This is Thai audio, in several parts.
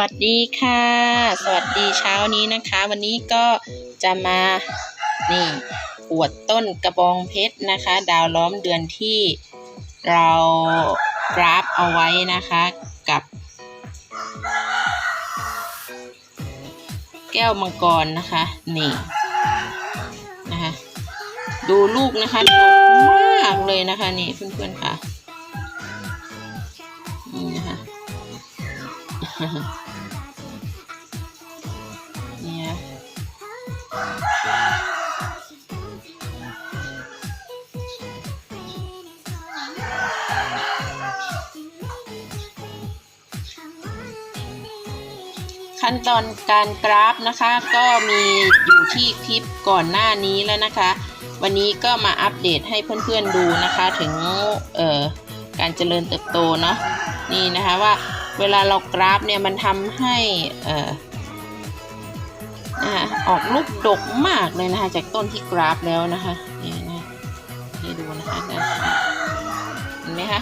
วัสดีค่ะ สวัสดีเช้านี้นะคะ วันนี้ก็จะมานี่อวดต้นกระบองเพชรนะคะ ดาวล้อมเดือนที่เรากราฟเอาไว้นะคะกับ แก้วมังกรนะคะ นี่นะคะ ดูลูกนะคะดกมากเลยนะคะนี่เพื่อนๆค่ะนี่ ขั้นตอนการกราฟนะคะ ก็มีอยู่ที่คลิปก่อนหน้านี้แล้วนะคะ วันนี้ก็มาอัปเดตให้เพื่อนๆดูนะคะ ถึงเอ่อการเจริญเติบโตเนาะนี่นะคะว่าเวลาเรากราฟเนี่ยมันทำให้เอ่อ นะะออกลูกดกมากเลยนะคะ จากต้นที่กราฟแล้วนะคะนี่นะให้ดูนะคะเห็นไหมคะ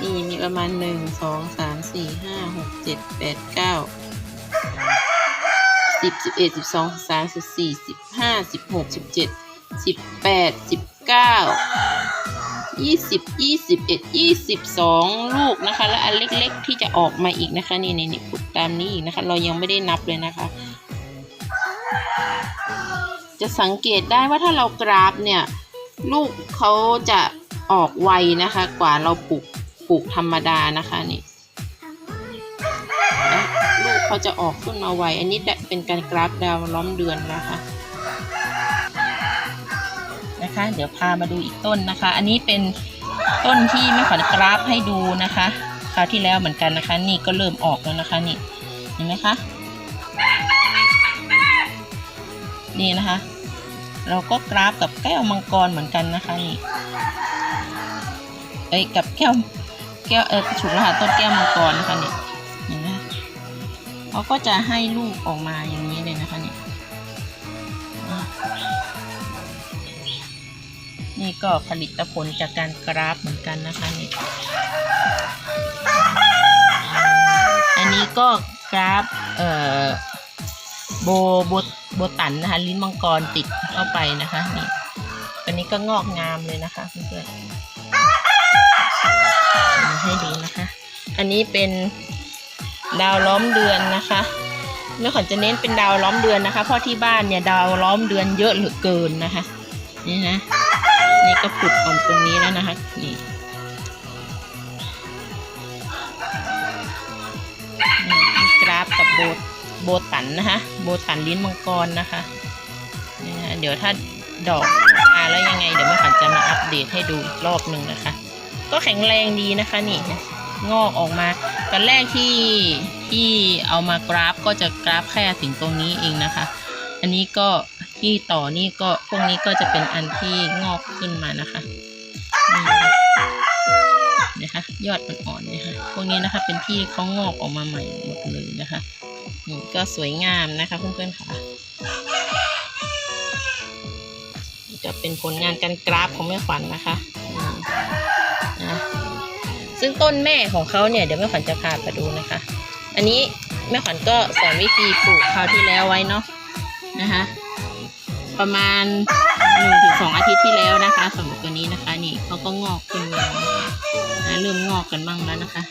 นี่มีประมาณหนึ่งสองสามสี่ห้าหกเจ็ดแปดเก้าสิบสิบเอ็ดสิบสองสิบสามสิบสี่สิบห้าสิบหกสิบเจ็ดสิบแปดสิบเก้า ยี่สิบยี่สิบเอ็ดยี่สิบสองลูกนะคะ และอันเล็กๆ ที่จะออกมาอีกนะคะ นี่นี่นี่ปุดตามนี้อีกนะคะ เรายังไม่ได้นับเลยนะคะ จะสังเกตได้ว่าถ้าเรากราฟเนี่ย ลูกเขาจะออกไวนะคะ กว่าเราปลูกปลูกธรรมดานะคะนี่ลูกเขาจะออกขึ้นมาไว อันนี้เป็นการกราฟดาวล้อมเดือนนะคะ นะคะ เดี๋ยวพามาดูอีกต้นนะคะ อันนี้เป็นต้นที่แม่ขวัญกราฟให้ดูนะคะคราวที่แล้วเหมือนกันนะคะ นี่ก็เริ่มออกแล้วนะคะนี่เห็นไหมคะนี่นะคะ เราก็กราฟกับแก้วมังกรเหมือนกันนะคะนี่เอ้ยกับแก้วแก้วเออถูกแล้วค่ะต้นแก้วมังกรนะคะนี่เห็นไหมเขาก็จะให้ลูกออกมาอย่างนี้เลยนะคะนี่ นี่ก็ผลิตผลจากการกราฟเหมือนกันนะคะนี่อันนี้ก็กราฟเอ่อโบโบโบตันนะคะ ลิ้นมังกรติดเข้าไปนะคะนี่อันนี้ก็งอกงามเลยนะคะเพื่อนๆมาให้ดูนะคะ อันนี้เป็นดาวล้อมเดือนนะคะแม่ขวัญจะเน้นเป็นดาวล้อมเดือนนะคะ เพราะที่บ้านเนี่ยดาวล้อมเดือนเยอะเหลือเกินนะคะ นี่นะ นี่ก็ผุดออกตรงนี้แล้วนะคะ นี่นี่กราฟกับโบโบตันนะคะ โบตันลิ้นมังกรนะคะนี่นะเดี๋ยวถ้าดอกมาแล้วยังไง เดี๋ยวแม่ขันจะมาอัปเดตให้ดูอีกรอบหนึ่งนะคะ ก็แข็งแรงดีนะคะนี่งอกออกมาตอนแรกที่ที่เอามากราฟก็จะกราฟแค่ถึงตรงนี้เองนะคะ อันนี้ก็ ที่ต่อนี่ก็พวกนี้ก็จะเป็นอันที่งอกขึ้นมานะคะนะคะยอดอ่อนๆนี่ยค่ะพวกนี้นะคะเป็นที่เขางอกออกมาใหม่หมดเลยนะคะนี่ก็สวยงามนะคะเพื่อนๆค่ะจะเป็นผลงานการกราฟของแม่ขวัญนะคะนะซึ่งต้นแม่ของเขาเนี่ยเดี๋ยวแม่ขวัญจะพาไปดูนะคะ อันนี้แม่ขวัญก็สอนวิธีปลูกคราวที่แล้วไว้เนาะนะคะ ประมาณหนึ่งถึงสองอาทิตย์ที่แล้วนะคะสำหรับตัวนี้นะคะนี่เขาก็งอกขึ้นมานะเริ่มงอกกันบ้างแล้วนะคะ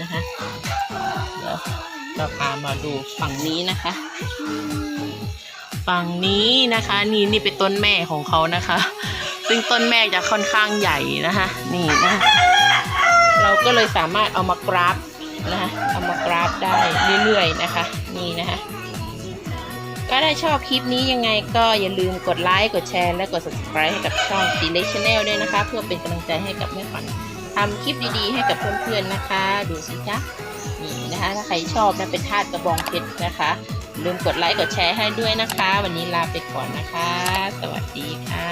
นะคะเดี๋ยวเราพามาดูฝั่งนี้นะคะ ฝั่งนี้นะคะนี่นี่เป็นต้นแม่ของเขานะคะ ซึ่งต้นแม่จะค่อนข้างใหญ่นะคะ นี่นะเราก็เลยสามารถเอามากราฟนะคะเอามากราฟได้เรื่อยๆนะคะ นี่นะคะ ก็ถ้าชอบคลิปนี้ยังไงก็อย่าลืมกดไลค์กดแชร์และกด subscribe ให้กับช่องสีเล็กชาแนลด้วยนะคะ เพื่อเป็นกำลังใจให้กับแม่ขวัญทำคลิปดีๆ ให้กับเพื่อนๆนะคะ ดูสิจ๊ะนี่นะคะ ถ้าใครชอบนะเป็นทาสกระบองเพชรนะคะลืมกดไลค์กดแชร์ให้ด้วยนะคะ วันนี้ลาไปก่อนนะคะ สวัสดีค่ะ